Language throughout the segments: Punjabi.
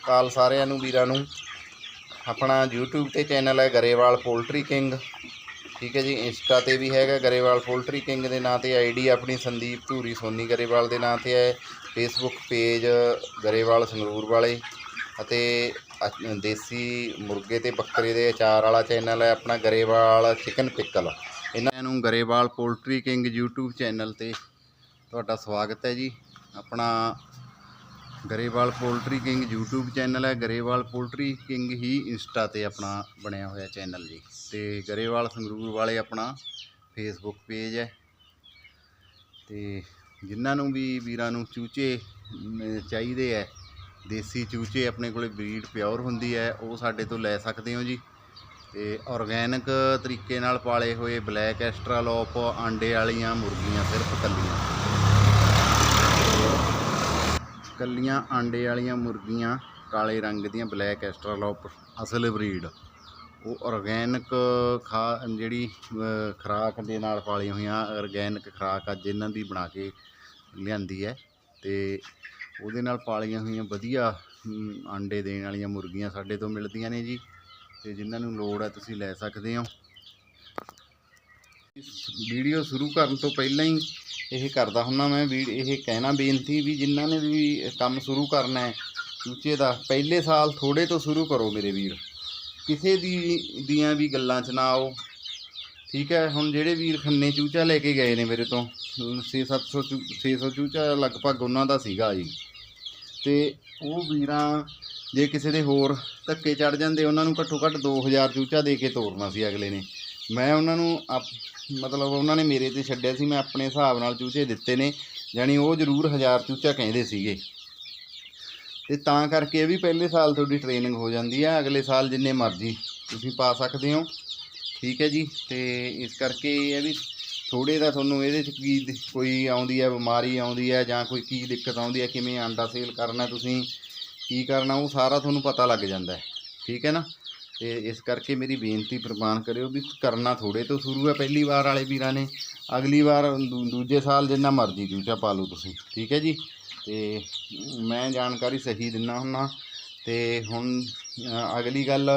ਕਾਲ ਸਾਰਿਆਂ ਨੂੰ, ਵੀਰਾਂ ਨੂੰ। ਆਪਣਾ YouTube ਤੇ ਚੈਨਲ ਹੈ ਗਰੇਵਾਲ ਪੋਲਟਰੀ ਕਿੰਗ। ਠੀਕ ਹੈ ਜੀ, ਇੰਸਟਾ ਤੇ ਵੀ ਹੈਗਾ ਗਰੇਵਾਲ ਪੋਲਟਰੀ ਕਿੰਗ ਦੇ ਨਾਂ ਤੇ। ਆਈਡੀ ਆਪਣੀ ਸੰਦੀਪ ਧੂਰੀ, ਸੋਨੀ ਗਰੇਵਾਲ ਦੇ ਨਾਂ ਤੇ ਹੈ। ਫੇਸਬੁੱਕ ਪੇਜ ਗਰੇਵਾਲ ਸੰਗਰੂਰ ਵਾਲੇ ਅਤੇ ਦੇਸੀ ਮੁਰਗੇ ਤੇ ਬੱਕਰੇ ਦੇ ਅਚਾਰ ਵਾਲਾ ਚੈਨਲ ਹੈ ਆਪਣਾ ਗਰੇਵਾਲ ਚਿਕਨ ਪਿਕਲ ਇਹਨਾਂ ਨੂੰ Grewal poultry king YouTube channel ਤੇ ਤੁਹਾਡਾ ਸਵਾਗਤ ਹੈ ਜੀ। ਆਪਣਾ Grewal poultry king YouTube channel ਹੈ। ਗਰੇਵਾਲ ਪੋਲਟਰੀ ਕਿੰਗ ਹੀ ਇੰਸਟਾ ਤੇ ਆਪਣਾ ਬਣਿਆ ਹੋਇਆ ਚੈਨਲ ਜੀ। ਤੇ ਗਰੇਵਾਲ ਸੰਗਰੂਰ ਵਾਲੇ ਆਪਣਾ ਫੇਸਬੁੱਕ ਪੇਜ ਹੈ। ਤੇ ਜਿਨ੍ਹਾਂ ਨੂੰ ਵੀ ਵੀਰਾਂ ਨੂੰ ਚੂਚੇ ਚਾਹੀਦੇ ਹੈ, ਦੇਸੀ ਚੂਚੇ ਆਪਣੇ ਕੋਲੇ ਬਰੀਡ ਪਿਓਰ ਹੁੰਦੀ ਹੈ, ਉਹ ਸਾਡੇ ਤੋਂ ਲੈ ਸਕਦੇ ਹੋ ਜੀ। ਤੇ ਆਰਗੈਨਿਕ ਤਰੀਕੇ ਨਾਲ ਪਾਲੇ ਹੋਏ ਬਲੈਕ ਐਸਟਰਾਲੋਪ, ਆਂਡੇ ਵਾਲੀਆਂ, ਮੁਰਗੀਆਂ ਸਿਰਫ ਕੱਲੀਆਂ। ਕੱਲੀਆਂ ਆਂਡੇ ਵਾਲੀਆਂ ਮੁਰਗੀਆਂ ਕਾਲੇ ਰੰਗ ਦੀਆਂ ਬਲੈਕ ਐਸਟਰਾਲੋਪ ਅਸਲ ਬਰੀਡ। ਉਹ ਆਰਗੈਨਿਕ ਖਾ ਜਿਹੜੀ ਅਹ, ਖੁਰਾਕ ਦੇ ਨਾਲ ਪਾਲੀਆਂ ਹੋਈਆਂ ਆਰਗੈਨਿਕ ਖੁਰਾਕ ਅੱਜ ਇਹਨਾਂ ਦੀ ਬਣਾ ਕੇ ਲਿਆਂਦੀ ਹੈ ਤੇ ਉਹਦੇ ਨਾਲ ਪਾਲੀਆਂ ਹੋਈਆਂ ਵਧੀਆ ਆਂਡੇ ਦੇਣ ਵਾਲੀਆਂ ਮੁਰਗੀਆਂ ਸਾਡੇ ਤੋਂ ਮਿਲਦੀਆਂ ਨੇ ਜੀ ਤੇ ਜਿਨ੍ਹਾਂ ਨੂੰ ਲੋੜ ਹੈ ਤੁਸੀਂ ਲੈ ਸਕਦੇ ਹੋ। ਵੀਡੀਓ ਸ਼ੁਰੂ ਕਰਨ ਤੋਂ ਪਹਿਲਾਂ ਹੀ ਇਹ ਕਰਦਾ ਹੁੰਦਾ ਮੈਂ ਵੀ ਇਹ ਕਹਿਣਾ ਬੇਨਤੀ ਵੀ ਜਿਨ੍ਹਾਂ ਨੇ ਵੀ ਕੰਮ ਸ਼ੁਰੂ ਕਰਨਾ ਹੈ ਚੂਚੇ ਦਾ, ਪਹਿਲੇ ਸਾਲ ਥੋੜੇ ਤੋਂ ਸ਼ੁਰੂ ਕਰੋ ਮੇਰੇ ਵੀਰ। ਕਿਸੇ ਦੀ ਦੀਆਂ ਵੀ ਗੱਲਾਂ 'ਚ ਨਾ ਆਓ। ਠੀਕ ਹੈ, ਹੁਣ ਜਿਹੜੇ ਵੀਰ ਖੰਨੇ ਚੂਚਾ ਲੈ ਕੇ ਗਏ ਨੇ ਮੇਰੇ ਤੋਂ 6-700 600 ਚੂਚਾ ਲਗਭਗ ਉਹਨਾਂ ਦਾ ਸੀਗਾ ਜੀ। ਤੇ ਉਹ ਵੀਰਾਂ ਜੇ ਕਿਸੇ ਦੇ ਹੋਰ ਧੱਕੇ ਚੜ ਜਾਂਦੇ, ਉਹਨਾਂ ਨੂੰ ਘੱਟੋ ਘੱਟ 2000 ਚੂਚਾ ਦੇ ਕੇ ਤੋਰਨਾ ਸੀ ਅਗਲੇ ਨੇ। ਮੈਂ ਉਹਨਾਂ ਨੂੰ ਆਪ- ਮਤਲਬ ਉਹਨਾਂ ਨੇ ਮੇਰੇ ਤੇ ਛੱਡਿਆ ਸੀ, ਮੈਂ ਆਪਣੇ ਹਿਸਾਬ ਨਾਲ ਚੂਚੇ ਦਿੱਤੇ ਨੇ ਜਾਣੀ ਉਹ ਜ਼ਰੂਰ 1000 ਚੂਚਾ ਕਹਿੰਦੇ ਸੀਗੇ। ਤੇ ਤਾਂ ਕਰਕੇ ਇਹ ਵੀ ਪਹਿਲੇ ਸਾਲ ਤੁਹਾਡੀ ਟ੍ਰੇਨਿੰਗ ਹੋ ਜਾਂਦੀ ਹੈ ਅਗਲੇ ਸਾਲ ਜਿੰਨੇ ਮਰਜ਼ੀ ਤੁਸੀਂ ਪਾ ਸਕਦੇ ਹੋ। ਠੀਕ ਹੈ ਜੀ, ਤੇ ਇਸ ਕਰਕੇ ਇਹ ਹੈ ਵੀ ਥੋੜੇ ਦਾ ਤੁਹਾਨੂੰ ਇਹਦੇ ਚ ਕੀ ਦਿ- ਕੋਈ ਆਉਂਦੀ ਹੈ ਬਿਮਾਰੀ ਆਉਂਦੀ ਹੈ ਜਾਂ ਕੋਈ ਕੀ ਦਿੱਕਤ ਆਉਂਦੀ ਹੈ ਕਿਵੇਂ ਆਂਡਾ ਸੇਲ ਕਰਨਾ ਤੁਸੀਂ, ਕੀ ਕਰਨਾ, ਉਹ ਸਾਰਾ ਤੁਹਾਨੂੰ ਪਤਾ ਲੱਗ ਜਾਂਦਾ ਹੈ। ਠੀਕ ਹੈ ਨਾ? ਤੇ ਇਸ ਕਰਕੇ ਮੇਰੀ ਬੇਨਤੀ ਪ੍ਰਵਾਨ ਕਰਿਓ ਵੀ ਕਰਨਾ ਥੋੜੇ ਤੋਂ ਸ਼ੁਰੂ ਹੈ ਪਹਿਲੀ ਵਾਰ ਵਾਲੇ ਵੀਰਾਂ ਨੇ। ਅਗਲੀ ਵਾਰ ਦੂ- ਦੂਜੇ ਸਾਲ ਜਿੰਨਾ ਮਰਜ਼ੀ ਚੂਚਾ ਪਾ ਲਓ ਤੁਸੀਂ ਠੀਕ ਹੈ ਜੀ? ਤੇ ਮੈਂ ਜਾਣਕਾਰੀ ਸਹੀ ਦਿੰਦਾ ਹੁੰਨਾ। ਤੇ ਹੁਣ ਅਗਲੀ ਗੱਲ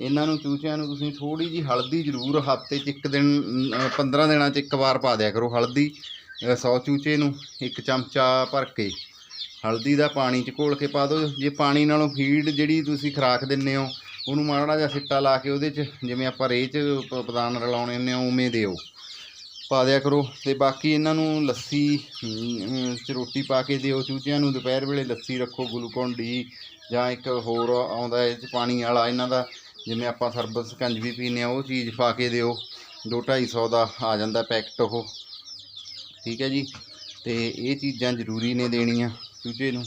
ਇਹਨਾਂ ਨੂੰ ਚੂਚਿਆਂ ਨੂੰ ਤੁਸੀਂ ਥੋੜੀ ਜੀ ਹਲਦੀ ਜ਼ਰੂਰ ਹਫ਼ਤੇ 'ਚ ਇੱਕ ਦਿਨ ਅ, 15 ਦਿਨਾਂ 'ਚ ਇੱਕ ਵਾਰ ਪਾ ਦਿਆ ਕਰੋ ਹਲਦੀ 100 ਚੂਚੇ ਨੂੰ ਇੱਕ ਚਮਚਾ ਭਰ ਕੇ। ਹਲਦੀ ਦਾ ਪਾਣੀ 'ਚ ਘੋਲ ਕੇ ਪਾ ਦਿਓ। ਜੇ ਪਾਣੀ ਨਾਲੋਂ ਫੀਡ ਜਿਹੜੀ ਤੁਸੀਂ ਖੁਰਾਕ ਦਿੰਦੇ ਹੋ ਉਹਨੂੰ ਮਾੜਾ ਜਿਹਾ ਸਿੱਟਾ ਲਾ ਕੇ ਉਹਦੇ 'ਚ, ਜਿਵੇਂ ਆਪਾਂ ਰੇਹ 'ਚ ਪ- ਪਦਾਨ ਰਲਾਉਣੇ ਹੁੰਦੇ ਆ, ਉਵੇਂ ਦਿਓ। ਪਾ ਦਿਆ ਕਰੋ। ਤੇ ਬਾਕੀ ਇਹਨਾਂ ਨੂੰ ਲੱਸੀ ਚ ਰੋਟੀ ਪਾ ਕੇ ਦਿਓ। ਚੂਚਿਆਂ ਨੂੰ ਦੁਪਹਿਰ ਵੇਲੇ ਲੱਸੀ ਰੱਖੋ ਗਲੂਕੋਨ ਡੀ ਜਾਂ ਇੱਕ ਹੋਰ ਆਉਂਦਾ ਇਹ 'ਚ ਪਾਣੀ ਵਾਲਾ, ਇਹਨਾਂ ਦਾ ਜਿਵੇਂ ਆਪਾਂ ਸਰਬਤ ਸਕੰਜ ਵੀ ਪੀਂਦੇ ਆ, ਉਹ ਚੀਜ਼ ਪਾ ਕੇ ਦਿਓ। ਦੋ ਢਾਈ ਸੌ ਦਾ ਆ ਜਾਂਦਾ ਪੈਕਟ ਉਹ। ਠੀਕ ਹੈ ਜੀ? ਤੇ ਇਹ ਚੀਜ਼ਾਂ ਜ਼ਰੂਰੀ ਨੇ ਦੇਣੀਆਂ ਚੂਚੇ ਨੂੰ।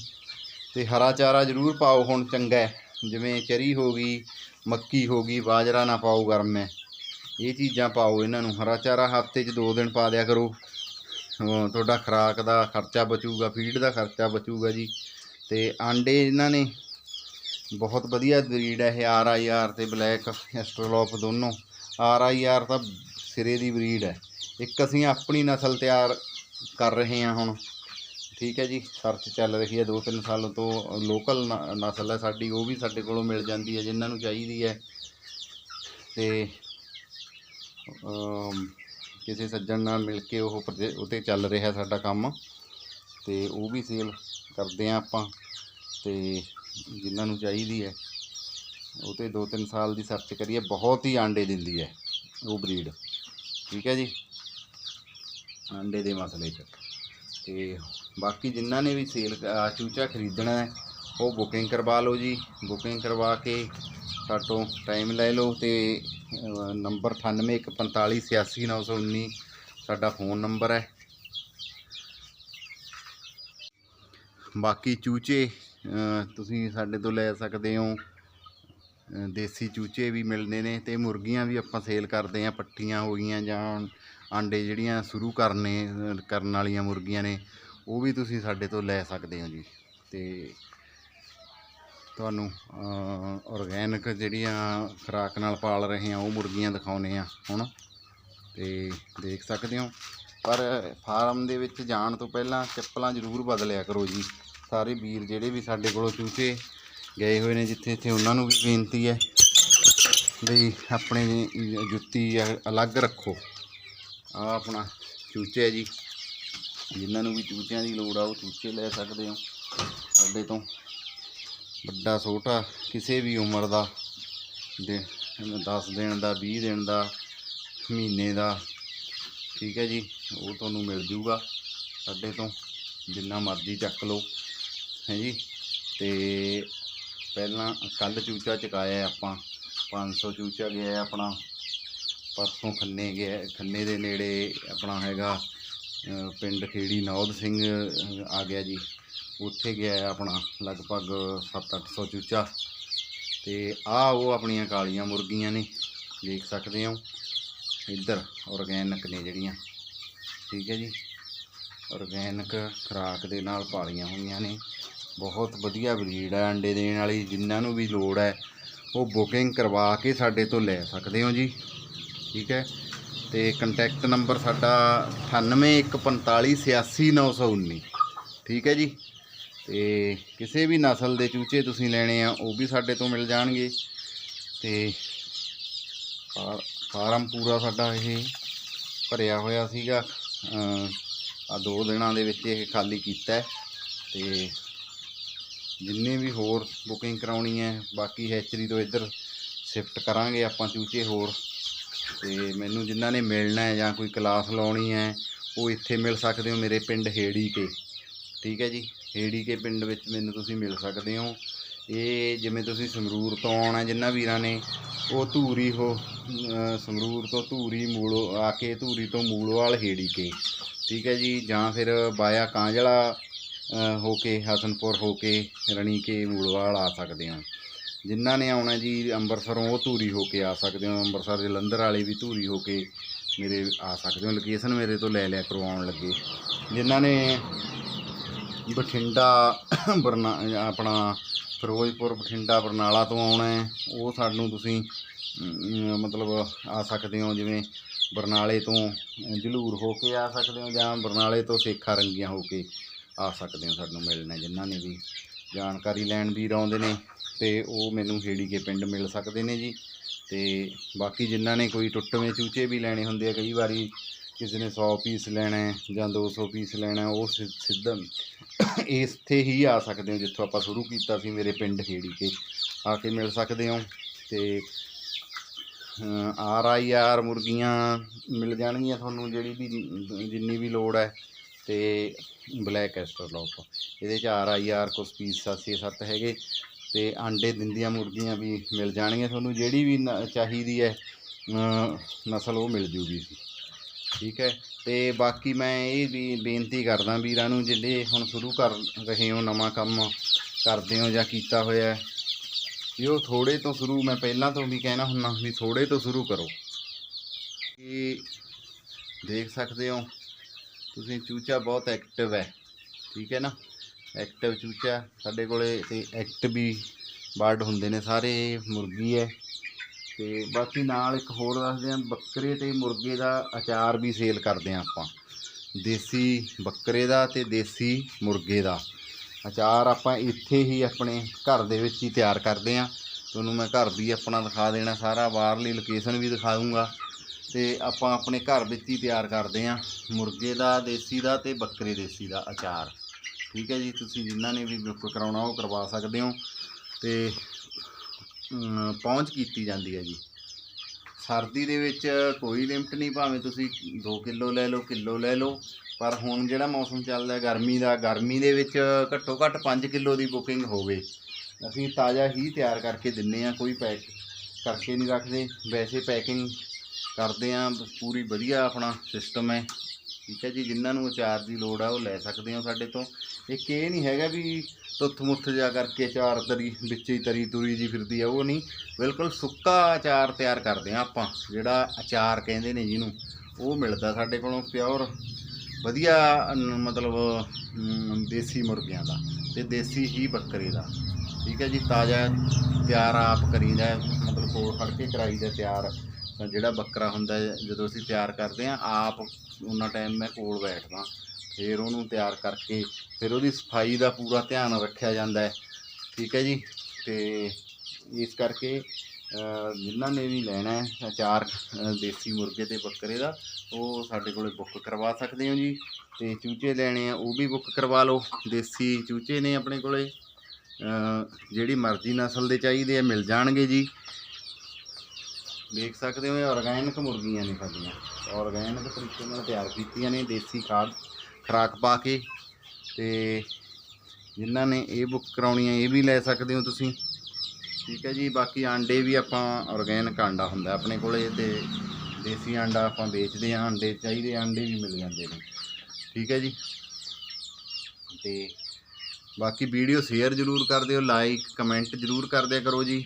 ਤੇ ਹਰਾ ਚਾਰਾ ਜ਼ਰੂਰ ਪਾਓ, ਹੁਣ ਚੰਗਾ ਹੈ। ਜਿਵੇਂ ਚਰੀ ਹੋ ਗਈ, ਮੱਕੀ ਹੋ ਗਈ, ਬਾਜਰਾ ਨਾ ਪਾਓ ਗਰਮ ਹੈ। ਇਹ ਚੀਜ਼ਾਂ ਪਾਓ ਇਹਨਾਂ ਨੂੰ, ਹਰਾ ਚਾਰਾ ਹਫ਼ਤੇ 'ਚ ਦੋ ਦਿਨ ਪਾ ਦਿਆ ਕਰੋ। ਤੁਹਾਡਾ ਖੁਰਾਕ ਦਾ ਖਰਚਾ ਬਚੂਗਾ, ਫੀਡ ਦਾ ਖਰਚਾ ਬਚੂਗਾ ਜੀ। ਤੇ ਆਂਡੇ ਇਹਨਾਂ ਨੇ ਬਹੁਤ ਵਧੀਆ ਬਰੀਡ ਹੈ, ਇਹ ਆਰ ਆਈ ਆਰ ਤੇ ਬਲੈਕ, ਐਸਟਰੋਲੋਪ ਦੋਨੋਂ। ਆਰ ਆਈ ਆਰ ਤਾਂ ਸਿਰੇ ਦੀ ਬਰੀਡ ਹੈ। ਇੱਕ ਅਸੀਂ ਆਪਣੀ ਨਸਲ ਤਿਆਰ ਕਰ ਰਹੇ ਹਾਂ ਹੁਣ। ਠੀਕ ਹੈ ਜੀ, ਸਰਚ ਚੱਲ ਰਹੀ ਹੈ ਦੋ ਤਿੰਨ ਸਾਲ ਤੋਂ ਲੋਕਲ ਨਸਲ ਹੈ ਸਾਡੀ, ਉਹ ਵੀ ਸਾਡੇ ਕੋਲੋਂ ਮਿਲ ਜਾਂਦੀ ਹੈ, ਜਿਨ੍ਹਾਂ ਨੂੰ ਚਾਹੀਦੀ ਹੈ। ਤੇ ਕਿਸੇ ਸੱਜਣ ਨਾਲ ਮਿਲ ਕੇ ਉਹ ਪ੍ਰੋਜੈ- ਉਹ 'ਤੇ ਚੱਲ ਰਿਹਾ ਸਾਡਾ ਕੰਮ, ਤੇ ਉਹ ਵੀ ਸੇਲ ਕਰਦੇ ਆ ਆਪਾਂ, ਤੇ ਜਿਨ੍ਹਾਂ ਨੂੰ ਚਾਹੀਦੀ ਹੈ ਉਹ 'ਤੇ ਦੋ ਤਿੰਨ ਸਾਲ ਦੀ ਸਰਚ ਕਰੀਏ, ਬਹੁਤ ਹੀ ਆਂਡੇ ਦਿੰਦੀ ਹੈ, ਉਹ ਬਰੀਡ ਠੀਕ ਹੈ ਜੀ? ਆਂਡੇ ਦੇ ਮਸਲੇ 'ਚ। ਤੇ ਬਾਕੀ ਜਿਨ੍ਹਾਂ ਨੇ ਵੀ ਸੇਲ ਚੂਚਾ ਖਰੀਦਣਾ ਹੈ ਉਹ ਬੁਕਿੰਗ ਕਰਵਾ ਲਓ ਜੀ। ਬੁਕਿੰਗ ਕਰਵਾ ਕੇ ਸਾਤੋਂ ਟਾਈਮ ਲੈ ਲਓ ਤੇ ਅ, ਨੰਬਰ 9815486919 ਸਾਡਾ ਫੋਨ ਨੰਬਰ ਹੈ। ਬਾਕੀ ਚੂਚੇ ਤੁਸੀਂ ਸਾਡੇ ਤੋਂ ਲੈ ਸਕਦੇ ਹੋ। ਦੇਸੀ ਚੂਚੇ ਵੀ ਮਿਲਦੇ ਨੇ ਤੇ ਮੁਰਗੀਆਂ ਵੀ ਆਪਾਂ ਸੇਲ ਕਰਦੇ ਆ ਪੱਟੀਆਂ ਹੋ ਗਈਆਂ ਜਾਂ ਆਂਡੇ ਜਿਹੜੀਆਂ ਸ਼ੁਰੂ ਕਰਨੇ, ਕਰਨ ਵਾਲੀਆਂ ਮੁਰਗੀਆਂ ਨੇ, ਉਹ ਵੀ ਤੁਸੀਂ ਸਾਡੇ ਤੋਂ ਲੈ ਸਕਦੇ ਹੋ ਜੀ। ਤੇ ਤੁਹਾਨੂੰ ਆਰਗੈਨਿਕ ਜਿਹੜੀਆਂ ਖੁਰਾਕ ਨਾਲ ਪਾਲ ਰਹੇ ਆ ਉਹ ਮੁਰਗੀਆਂ ਦਿਖਾਉਨੇ ਆ ਹੁਣ। ਤੇ ਦੇਖ ਸਕਦੇ ਹੋ। ਪਰ ਫਾਰਮ ਦੇ ਵਿੱਚ ਜਾਣ ਤੋਂ ਪਹਿਲਾਂ ਚੱਪਲਾਂ ਜ਼ਰੂਰ ਬਦਲਿਆ ਕਰੋ ਜੀ। ਸਾਰੇ ਵੀਰ ਜਿਹੜੇ ਵੀ ਸਾਡੇ ਕੋਲੋਂ ਚੂਚੇ ਗਏ ਹੋਏ ਨੇ, ਜਿੱਥੇ ਇੱਥੇ ਉਹਨਾਂ ਨੂੰ ਵੀ ਬੇਨਤੀ ਹੈ ਵੀ ਆਪਣੇ ਜੁੱਤੀ ਅਲੱਗ ਰੱਖੋ। ਆ ਆਪਣਾ ਚੂਚੇ ਹੈ ਜੀ। ਜਿਨ੍ਹਾਂ ਨੂੰ ਵੀ ਚੂਚਿਆਂ ਦੀ ਲੋੜ ਆ, ਉਹ ਚੂਚੇ ਲੈ ਸਕਦੇ ਹੋ। ਸਾਡੇ ਤੋਂ ਵੱਡਾ ਛੋਟਾ ਕਿਸੇ ਵੀ ਉਮਰ ਦਾ, ਦੇ 10 ਦਿਨ ਦਾ 20 ਦਿਨ ਦਾ, ਮਹੀਨੇ ਦਾ, ਠੀਕ ਹੈ ਜੀ, ਉਹ ਤੁਹਾਨੂੰ ਮਿਲ ਜੂਗਾ। ਸਾਡੇ ਤੋਂ ਜਿੰਨਾ ਮਰਜ਼ੀ ਚੱਕ ਲਓ, ਹੈ ਜੀ। ਤੇ ਪਹਿਲਾਂ ਕੱਲ ਚੂਚਾ ਚਕਾਇਆ ਹੈ ਆਪਾਂ 500 ਚੂਚਾ ਗਿਆ ਆਪਣਾ। ਪਰਸੋਂ ਖੰਨੇ ਗਿਆ, ਖੰਨੇ ਦੇ ਨੇੜੇ ਆਪਣਾ ਹੈਗਾ ਪਿੰਡ ਖੇੜੀ ਨੌਦ ਸਿੰਘ ਆ ਗਿਆ ਜੀ। ਉੱਥੇ ਗਿਆ ਆਪਣਾ ਲਗਭਗ 7-800 ਚੂਚਾ। ਤੇ ਆ ਉਹ ਆਪਣੀਆਂ ਕਾਲੀਆਂ ਮੁਰਗੀਆਂ ਨੇ, ਦੇਖ ਸਕਦੇ ਹੋ। ਇੱਧਰ ਆਰਗੈਨਿਕ ਨੇ ਜਿਹੜੀਆਂ। ਠੀਕ ਹੈ ਜੀ। ਆਰਗੈਨਿਕ ਖੁਰਾਕ ਦੇ ਨਾਲ ਪਾਲੀਆਂ ਹੋਈਆਂ ਨੇ। ਬਹੁਤ ਵਧੀਆ ਬਰੀਡ ਹੈ ਅੰਡੇ ਦੇਣ ਵਾਲੀ, ਜਿਨ੍ਹਾਂ ਨੂੰ ਵੀ ਲੋੜ ਹੈ, ਉਹ ਬੁਕਿੰਗ ਕਰਵਾ ਕੇ ਸਾਡੇ ਤੋਂ ਲੈ ਸਕਦੇ ਹੋ ਜੀ। ਠੀਕ ਹੈ? ਤੇ ਕੰਟੈਕਟ ਨੰਬਰ ਸਾਡਾ 9814586919 ਠੀਕ ਹੈ ਜੀ? ਤੇ ਕਿਸੇ ਵੀ ਨਸਲ ਦੇ ਚੂਚੇ ਤੁਸੀਂ ਲੈਣੇ ਆ, ਉਹ ਵੀ ਸਾਡੇ ਤੋਂ ਮਿਲ ਜਾਣਗੇ। ਤੇ ਫਾ- ਫਾਰਮ ਪੂਰਾ ਸਾਡਾ ਇਹ ਭਰਿਆ ਹੋਇਆ ਸੀਗਾ। ਆ ਦੋ ਦਿਨਾਂ ਦੇ ਵਿੱਚ ਇਹ ਖਾਲੀ ਕੀਤਾ ਹੈ। ਤੇ ਜਿੰਨੇ ਵੀ ਹੋਰ ਬੁਕਿੰਗ ਕਰਾਉਣੀ ਹੈ, ਬਾਕੀ ਹੈਚਰੀ ਤੋਂ ਇੱਧਰ ਸ਼ਿਫਟ ਕਰਾਂਗੇ ਆਪਾਂ ਚੂਚੇ ਹੋਰ। ਤੇ ਮੈਨੂੰ ਜਿਨ੍ਹਾਂ ਨੇ ਮਿਲਣਾ ਹੈ ਜਾਂ ਕੋਈ ਕਲਾਸ ਲਾਉਣੀ ਹੈ, ਉਹ ਇੱਥੇ ਮਿਲ ਸਕਦੇ ਹੋ ਮੇਰੇ ਪਿੰਡ ਹੇੜੀ ਕੇ ਠੀਕ ਹੈ ਜੀ? ਹੇੜੀ ਕੇ ਪਿੰਡ ਵਿੱਚ ਮੈਨੂੰ ਤੁਸੀਂ ਮਿਲ ਸਕਦੇ ਹੋ। ਇਹ ਜਿਵੇਂ ਤੁਸੀਂ ਸੰਗਰੂਰ ਤੋਂ ਆਉਣਾ ਜਿਨ੍ਹਾਂ ਵੀਰਾਂ ਨੇ, ਉਹ ਧੂਰੀ ਹੋ ਸੰਗਰੂਰ ਤੋਂ ਧੂਰੀ ਮੂਲੋ, ਆ ਕੇ ਧੂਰੀ ਤੋਂ ਮੂਲੋਵਾਲ ਹੇੜੀ ਕੇ ਠੀਕ ਹੈ ਜੀ? ਜਾਂ ਫਿਰ ਬਾਇਆ ਕਾਂਜਲਾ ਹੋ ਕੇ, ਹਸਨਪੁਰ ਹੋ ਕੇ ਰਣੀ ਕੇ ਮੂਲਵਾਲ ਆ ਸਕਦੇ ਹੋ। ਜਿਨ੍ਹਾਂ ਨੇ ਆਉਣਾ ਜੀ ਅੰਮ੍ਰਿਤਸਰੋਂ ਉਹ ਧੂਰੀ ਹੋ ਕੇ ਆ ਸਕਦੇ ਹੋ। ਅੰਮ੍ਰਿਤਸਰ ਜਲੰਧਰ ਵਾਲੇ ਵੀ ਧੂਰੀ ਹੋ ਕੇ ਮੇਰੇ ਆ ਸਕਦੇ ਹੋ। ਲੋਕੇਸ਼ਨ ਮੇਰੇ ਤੋਂ ਲੈ ਲਿਆ ਕਰਵਾਉਣ ਲੱਗੇ। ਜਿਨ੍ਹਾਂ ਨੇ ਬਠਿੰਡਾ, ਬਰਨਾ, ਆਪਣਾ ਫਿਰੋਜ਼ਪੁਰ, ਬਠਿੰਡਾ, ਬਰਨਾਲਾ ਤੋਂ ਆਉਣਾ ਹੈ, ਉਹ ਸਾਨੂੰ ਤੁਸੀਂ ਮਤਲਬ ਆ ਸਕਦੇ ਹੋ। ਜਿਵੇਂ ਬਰਨਾਲੇ ਤੋਂ ਜਲੂਰ ਹੋ ਕੇ ਆ ਸਕਦੇ ਹੋ ਜਾਂ ਬਰਨਾਲੇ ਤੋਂ ਸੇਖਾ ਰੰਗੀਆਂ ਹੋ ਕੇ ਆ ਸਕਦੇ ਹੋ ਸਾਨੂੰ ਮਿਲਣਾ। ਜਿਨ੍ਹਾਂ ਨੇ ਵੀ ਜਾਣਕਾਰੀ ਲੈਣ ਵੀਰ ਆਉਂਦੇ ਨੇ। ਤੇ ਉਹ ਮੈਨੂੰ ਹੇੜੀ ਕੇ ਪਿੰਡ ਮਿਲ ਸਕਦੇ ਨੇ ਜੀ। ਤੇ ਬਾਕੀ ਜਿਨ੍ਹਾਂ ਨੇ ਕੋਈ ਟੁੱਟਵੇਂ ਚੂਚੇ ਵੀ ਲੈਣੇ ਹੁੰਦੇ ਆ, ਕਈ ਵਾਰੀ ਕਿਸੇ ਨੇ 100 ਪੀਸ ਲੈਣਾ ਹੈ ਜਾਂ 200 ਪੀਸ ਲੈਣਾ, ਉਹ ਸਿ- ਸਿੱਧਾ ਇੱਥੇ ਹੀ ਆ ਸਕਦੇ ਹੋ, ਜਿੱਥੋਂ ਆਪਾਂ ਸ਼ੁਰੂ ਕੀਤਾ ਸੀ ਮੇਰੇ ਪਿੰਡ ਹੇੜੀ ਕੇ। ਆ ਕੇ ਮਿਲ ਸਕਦੇ ਹੋ ਤੇ ਆਰ ਆਈ ਆਰ ਮੁਰਗੀਆਂ ਮਿਲ ਜਾਣਗੀਆਂ ਤੁਹਾਨੂੰ ਜਿਹੜੀ ਵੀ ਜਿੰਨੀ ਵੀ ਲੋੜ ਹੈ ਤੇ ਬਲੈਕ ਐਸਟਰਲੋਪ ਇਹਦੇ ਚ ਆਰ ਆਈ ਆਰ ਕੁਛ ਪੀਸ 7 ਹੈਗੇ। ਤੇ ਆਂਡੇ ਦਿੰਦੀਆਂ ਮੁਰਗੀਆਂ ਵੀ ਮਿਲ ਜਾਣਗੀਆਂ ਤੁਹਾਨੂੰ, ਜਿਹੜੀ ਵੀ ਨ- ਚਾਹੀਦੀ ਹੈ ਨਸਲ ਉਹ ਮਿਲ ਜੂਗੀ ਠੀਕ ਹੈ, ਤੇ ਬਾਕੀ ਮੈਂ ਇਹ ਵੀ ਬੇਨਤੀ ਕਰਦਾ ਵੀਰਾਂ ਨੂੰ ਜਿਹੜੇ ਹੁਣ ਸ਼ੁਰੂ ਕਰ ਰਹੇ ਹੋ, ਨਵਾਂ ਕੰਮ ਕਰਦੇ ਹੋ ਜਾਂ ਕੀਤਾ ਹੋਇਆ ਵੀ ਉਹ ਥੋੜੇ ਤੋਂ ਸ਼ੁਰੂ, ਮੈਂ ਪਹਿਲਾਂ ਤੋਂ ਵੀ ਕਹਿਣਾ ਹੁੰਦਾ ਵੀ ਥੋੜੇ ਤੋਂ ਸ਼ੁਰੂ ਕਰੋ। ਇਹ ਦੇਖ ਸਕਦੇ ਹੋ, ਤੁਸੀਂ ਚੂਚਾ ਬਹੁਤ ਐਕਟਿਵ ਹੈ, ਠੀਕ ਹੈ ਨਾ? ਐਕਟਿਵ ਚੂਚਾ ਸਾਡੇ ਕੋਲੇ ਤੇ ਐਕਟ ਵੀ ਬਰਡ ਹੁੰਦੇ ਨੇ ਸਾਰੇ, ਮੁਰਗੀ ਹੈ ਤੇ ਬਾਕੀ ਨਾਲ ਇੱਕ ਹੋਰ ਦੱਸਦੇ ਆ ਬੱਕਰੇ ਤੇ ਮੁਰਗੇ ਦਾ ਅਚਾਰ ਵੀ ਸੇਲ ਕਰਦੇ ਆ ਆਪਾਂ। ਦੇਸੀ ਬੱਕਰੇ ਦਾ ਤੇ ਦੇਸੀ ਮੁਰਗੇ ਦਾ। ਅਚਾਰ ਆਪਾਂ ਇੱਥੇ ਹੀ ਆਪਣੇ ਘਰ ਦੇ ਵਿੱਚ ਹੀ ਤਿਆਰ ਕਰਦੇ ਆ ਤੁਹਾਨੂੰ ਮੈਂ ਘਰ ਵੀ ਆਪਣਾ ਦਿਖਾ ਦੇਣਾ ਸਾਰਾ, ਬਾਹਰਲੀ ਲੋਕੇਸ਼ਨ ਵੀ ਦਿਖਾ ਦੂੰਗਾ। ਤੇ ਆਪਾਂ ਆਪਣੇ ਘਰ ਵਿੱਚ ਹੀ ਤਿਆਰ ਕਰਦੇ ਆ ਮੁਰਗੇ ਦਾ, ਦੇਸੀ ਦਾ ਤੇ ਬੱਕਰੇ ਦੇਸੀ ਦਾ ਅਚਾਰ। ਠੀਕ ਹੈ ਜੀ, ਤੁਸੀਂ ਜਿਨ੍ਹਾਂ ਨੇ ਵੀ ਬੁੱਕ ਕਰਾਉਣਾ ਉਹ ਕਰਵਾ ਸਕਦੇ ਹੋ ਤੇ ਪਹੁੰਚ ਕੀਤੀ ਜਾਂਦੀ ਹੈ ਜੀ। ਸਰਦੀ ਦੇ ਵਿੱਚ ਕੋਈ ਲਿਮਟ ਨਹੀਂ, ਭਾਵੇਂ ਤੁਸੀਂ 2 ਕਿਲੋ ਲੈ ਲਓ, ਕਿਲੋ ਲੈ ਲਓ, ਪਰ ਹੁਣ ਜਿਹੜਾ ਮੌਸਮ ਚੱਲਦਾ ਗਰਮੀ ਦਾ, ਗਰਮੀ ਦੇ ਵਿੱਚ ਘੱਟੋ ਘੱਟ 5 ਕਿਲੋ ਦੀ ਬੁਕਿੰਗ ਹੋਵੇ। ਅਸੀਂ ਤਾਜ਼ਾ ਹੀ ਤਿਆਰ ਕਰਕੇ ਦਿੰਨੇ ਆ ਕੋਈ ਪੈਕ ਕਰਕੇ ਨਹੀਂ ਰੱਖਦੇ। ਵੈਸੇ ਪੈਕਿੰਗ ਕਰਦੇ ਆ ਪੂਰੀ ਵਧੀਆ ਆਪਣਾ ਸਿਸਟਮ ਹੈ। ਠੀਕ ਹੈ ਜੀ, ਜਿਨ੍ਹਾਂ ਨੂੰ ਅਚਾਰ ਦੀ ਲੋੜ ਆ, ਉਹ ਲੈ ਸਕਦੇ ਹੋ ਸਾਡੇ ਤੋਂ। ਇੱਕ ਇਹ ਨਹੀਂ ਹੈਗਾ ਵੀ ਤੁੱਥ ਮੁੱਥ ਜਾ ਕਰਕੇ ਅਚਾਰ ਤਰੀ, ਵਿੱਚ ਹੀ ਤਰੀ ਤੁਰੀ ਜੀ ਫਿਰਦੀ ਆ, ਉਹ ਨਹੀਂ। ਬਿਲਕੁਲ ਸੁੱਕਾ ਅਚਾਰ ਤਿਆਰ ਕਰਦੇ ਆ ਆਪਾਂ, ਜਿਹੜਾ ਅਚਾਰ ਕਹਿੰਦੇ ਨੇ ਜਿਹਨੂੰ। ਉਹ ਮਿਲਦਾ ਸਾਡੇ ਕੋਲੋਂ ਪਿਓਰ, ਵਧੀਆ ਮਤਲਬ ਦੇਸੀ ਮੁਰਗਿਆਂ ਦਾ ਤੇ ਦੇਸੀ ਹੀ ਬੱਕਰੇ ਦਾ। ਠੀਕ ਹੈ ਜੀ, ਤਾਜ਼ਾ ਤਿਆਰ ਆਪ ਕਰੀਦਾ, ਮਤਲਬ ਕੋਲ ਫੜ ਕੇ ਕਰਾਈਦਾ ਤਿਆਰ। ਜਿਹੜਾ ਬੱਕਰਾ ਹੁੰਦਾ ਹੈ, ਜਦੋਂ ਅਸੀਂ ਤਿਆਰ ਕਰਦੇ ਹਾਂ ਆਪ ਉਹਨਾਂ ਟਾਈਮ ਮੈਂ ਕੋਲ ਬੈਠਦਾ। ਫਿਰ ਉਹਨੂੰ ਤਿਆਰ ਕਰਕੇ ਫਿਰ ਉਹਦੀ ਸਫ਼ਾਈ ਦਾ ਪੂਰਾ ਧਿਆਨ ਰੱਖਿਆ ਜਾਂਦਾ ਹੈ। ਠੀਕ ਹੈ ਜੀ? ਤੇ ਇਸ ਕਰਕੇ ਅ, ਜਿਨ੍ਹਾਂ ਨੇ ਵੀ ਲੈਣਾ ਹੈ ਅਚਾਰ ਅ, ਦੇਸੀ ਮੁਰਗੇ ਤੇ ਬੱਕਰੇ ਦਾ ਉਹ ਸਾਡੇ ਕੋਲੇ ਬੁੱਕ ਕਰਵਾ ਸਕਦੇ ਹੋ ਜੀ। ਤੇ ਚੂਚੇ ਲੈਣੇ ਆ ਉਹ ਵੀ ਬੁੱਕ ਕਰਵਾ ਲਓ। ਦੇਸੀ ਚੂਚੇ ਨੇ ਆਪਣੇ ਕੋਲੇ। ਅ, ਜਿਹੜੀ ਮਰਜ਼ੀ ਨਸਲ ਦੇ ਚਾਹੀਦੇ ਆ ਮਿਲ ਜਾਣਗੇ ਜੀ। ਦੇਖ ਸਕਦੇ ਹੋ ਇਹ ਆਰਗੈਨਿਕ ਮੁਰਗੀਆਂ ਨੇ ਸਾਡੀਆਂ। ਆਰਗੈਨਿਕ ਤਰੀਕੇ ਨਾਲ ਤਿਆਰ ਕੀਤੀਆਂ ਨੇ, ਦੇਸੀ ਖਾਦ, ਖੁਰਾਕ ਪਾ ਕੇ। ਤੇ ਜਿਨ੍ਹਾਂ ਨੇ ਇਹ ਬੁੱਕ ਕਰਾਉਣੀ ਹੈ ਇਹ ਵੀ ਲੈ ਸਕਦੇ ਹੋ ਤੁਸੀਂ। ਠੀਕ ਹੈ ਜੀ, ਬਾਕੀ ਆਂਡੇ ਵੀ ਆਪਾਂ ਆਰਗੈਨਿਕ ਆਂਡਾ ਹੁੰਦਾ ਆਪਣੇ ਕੋਲੇ ਤੇ ਦੇਸੀ ਆਂਡਾ ਆਪਾਂ ਵੇਚਦੇ ਹਾਂ, ਆਂਡੇ ਚਾਹੀਦੇ ਆਂਡੇ ਵੀ ਮਿਲ ਜਾਂਦੇ ਨੇ। ਠੀਕ ਹੈ ਜੀ। ਤੇ ਬਾਕੀ ਵੀਡੀਓ ਸ਼ੇਅਰ ਜ਼ਰੂਰ ਕਰ ਦਿਓ ਲਾਈਕ ਕਮੈਂਟ ਜ਼ਰੂਰ ਕਰ ਕਰੋ ਜੀ।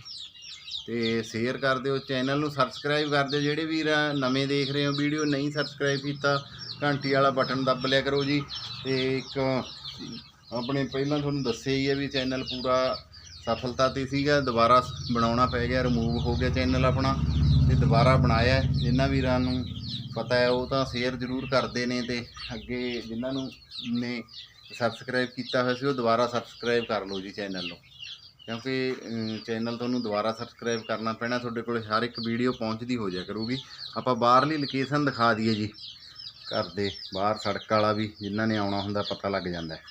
ਤੇ ਸ਼ੇਅਰ ਕਰ ਦਿਓ ਚੈਨਲ ਨੂੰ ਸਬਸਕ੍ਰਾਈਬ ਕਰ ਦਿਓ। ਜਿਹੜੇ ਵੀਰ ਨਵੇਂ ਦੇਖ ਰਹੇ ਹੋ, ਵੀਡੀਓ ਨਹੀਂ ਸਬਸਕ੍ਰਾਈਬ ਕੀਤਾ, ਘੰਟੀ ਵਾਲਾ ਬਟਨ ਦੱਬ ਲਿਆ ਕਰੋ ਜੀ। ਤੇ ਇੱਕ ਆਪਣੇ ਪਹਿਲਾਂ ਤੁਹਾਨੂੰ ਦੱਸਿਆ ਹੀ ਹੈ ਵੀ ਚੈਨਲ ਪੂਰਾ ਸਫਲਤਾ ਤੇ ਸੀਗਾ। ਦੁਬਾਰਾ ਬਣਾਉਣਾ ਪੈ ਗਿਆ ਰਿਮੂਵ ਹੋ ਗਿਆ ਚੈਨਲ ਆਪਣਾ ਤੇ ਦੁਬਾਰਾ ਬਣਾਇਆ ਜਿਨ੍ਹਾਂ ਵੀਰਾਂ ਨੂੰ ਪਤਾ ਹੈ, ਉਹ ਤਾਂ ਸ਼ੇਅਰ ਜ਼ਰੂਰ ਕਰਦੇ ਨੇ ਤੇ ਅੱਗੇ ਜਿਨ੍ਹਾਂ ਨੂੰ ਨੇ ਸਬਸਕ੍ਰਾਈਬ ਕੀਤਾ ਹੋਇਆ ਸੀ, ਉਹ ਦੁਬਾਰਾ ਸਬਸਕ੍ਰਾਈਬ ਕਰ ਲਓ ਜੀ ਚੈਨਲ ਨੂੰ। ਕਿਉਂਕਿ ਚੈਨਲ ਤੁਹਾਨੂੰ ਦੁਬਾਰਾ ਸਬਸਕ੍ਰਾਈਬ ਕਰਨਾ ਪੈਣਾ, ਤੁਹਾਡੇ ਕੋਲ ਹਰ ਇੱਕ ਵੀਡੀਓ ਪਹੁੰਚਦੀ ਹੋ ਜਾਇਆ ਕਰੂਗੀ। ਆਪਾਂ ਬਾਹਰਲੀ ਲੋਕੇਸ਼ਨ ਦਿਖਾ ਦਈਏ ਜੀ। ਘਰ ਦੇ ਬਾਹਰ ਸੜਕ ਵਾਲਾ ਵੀ, ਜਿਨ੍ਹਾਂ ਨੇ ਆਉਣਾ ਹੁੰਦਾ, ਪਤਾ ਲੱਗ ਜਾਂਦਾ ਹੈ।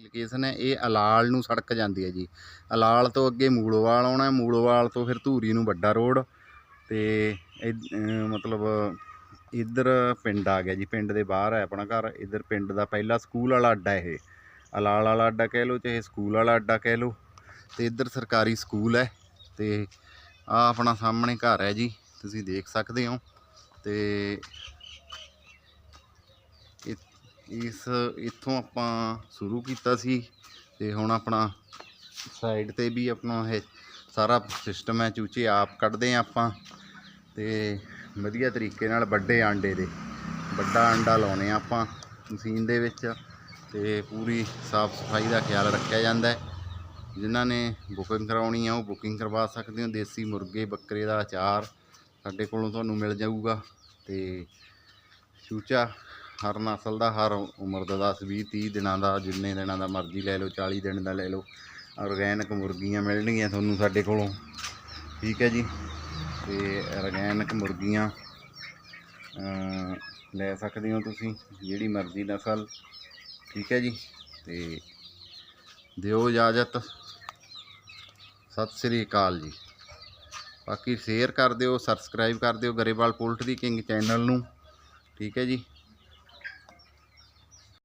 ਲੋਕੇਸ਼ਨ ਹੈ, ਇਹ ਅਲਾਲ ਨੂੰ ਸੜਕ ਜਾਂਦੀ ਹੈ ਜੀ। ਅਲਾਲ ਤੋਂ ਅੱਗੇ ਮੂਲੋਵਾਲ ਆਉਣਾ ਮੂਲੋਵਾਲ ਤੋਂ ਫਿਰ ਧੂਰੀ ਨੂੰ ਵੱਡਾ ਰੋਡ ਤੇ ਇਧ- ਮਤਲਬ ਇੱਧਰ ਪਿੰਡ ਆ ਗਿਆ ਜੀ। ਪਿੰਡ ਦੇ ਬਾਹਰ ਹੈ ਆਪਣਾ ਘਰ। ਇੱਧਰ ਪਿੰਡ ਦਾ ਪਹਿਲਾ ਸਕੂਲ ਵਾਲਾ ਅੱਡਾ ਇਹ। ਅਲਾਲ ਵਾਲਾ ਅੱਡਾ ਕਹਿ ਲਓ, ਚਾਹੇ ਸਕੂਲ ਵਾਲਾ ਅੱਡਾ ਕਹਿ ਲਓ ਤੇ ਇੱਧਰ ਸਰਕਾਰੀ ਸਕੂਲ ਹੈ ਤੇ ਆ ਆਪਣਾ ਸਾਹਮਣੇ ਘਰ ਹੈ ਜੀ, ਤੁਸੀਂ ਦੇਖ ਸਕਦੇ ਹੋ ਤੇ ਇ- ਇਸ, ਇੱਥੋਂ ਆਪਾਂ ਸ਼ੁਰੂ ਕੀਤਾ ਸੀ ਤੇ ਹੁਣ ਆਪਣਾ ਸਾਈਡ ਤੇ ਵੀ ਆਪਣਾ ਇਹ ਸਾਰਾ ਸਿਸਟਮ ਹੈ, ਚੂਚੇ ਆਪ ਕੱਢਦੇ ਆ ਆਪਾਂ ਤੇ ਵਧੀਆ ਤਰੀਕੇ ਨਾਲ ਵੱਡੇ ਆਂਡੇ ਦੇ, ਵੱਡਾ ਆਂਡਾ ਲਾਉਨੇ ਆ ਆਪਾਂ ਮਸ਼ੀਨ ਦੇ ਵਿੱਚ ਤੇ ਪੂਰੀ ਸਾਫ਼ ਸਫ਼ਾਈ ਦਾ ਖਿਆਲ ਰੱਖਿਆ ਜਾਂਦਾ ਹੈ। ਜਿਨ੍ਹਾਂ ਨੇ ਬੁਕਿੰਗ ਕਰਾਉਣੀ ਆ, ਉਹ ਬੁਕਿੰਗ ਕਰਵਾ ਸਕਦੇ ਹੋ। ਦੇਸੀ ਮੁਰਗੇ, ਬੱਕਰੇ ਦਾ ਅਚਾਰ ਸਾਡੇ ਕੋਲੋਂ ਤੁਹਾਨੂੰ ਮਿਲ ਜਾਊਗਾ। ਤੇ ਚੂਚਾ ਹਰ ਨਸਲ ਦਾ ਹਰ ਉਮਰ ਦਾ 10 20 30 ਦਿਨਾਂ ਦਾ, ਜਿੰਨੇ ਦਿਨਾਂ ਦਾ ਮਰਜ਼ੀ ਲੈ ਲਓ 40 ਦਿਨ ਦਾ ਲੈ ਲਓ। ਆਰਗੈਨਿਕ ਮੁਰਗੀਆਂ ਮਿਲਣਗੀਆਂ ਤੁਹਾਨੂੰ ਸਾਡੇ ਕੋਲੋਂ। ਠੀਕ ਹੈ ਜੀ। ਤੇ ਆਰਗੈਨਿਕ ਮੁਰਗੀਆਂ ਲੈ ਸਕਦੇ ਹੋ ਤੁਸੀਂ, ਜਿਹੜੀ ਮਰਜ਼ੀ ਨਸਲ। ਠੀਕ ਹੈ ਜੀ। ਤੇ ਦਿਓ ਇਜਾਜ਼ਤ। ਸਤਿ ਸ੍ਰੀ ਅਕਾਲ ਜੀ। ਬਾਕੀ ਸ਼ੇਅਰ ਕਰ ਦਿਓ ਸਬਸਕ੍ਰਾਈਬ ਕਰ ਦਿਓ ਗਰੇਵਾਲ ਪੋਲਟਰੀ ਕਿੰਗ ਚੈਨਲ ਨੂੰ। ਠੀਕ ਹੈ ਜੀ।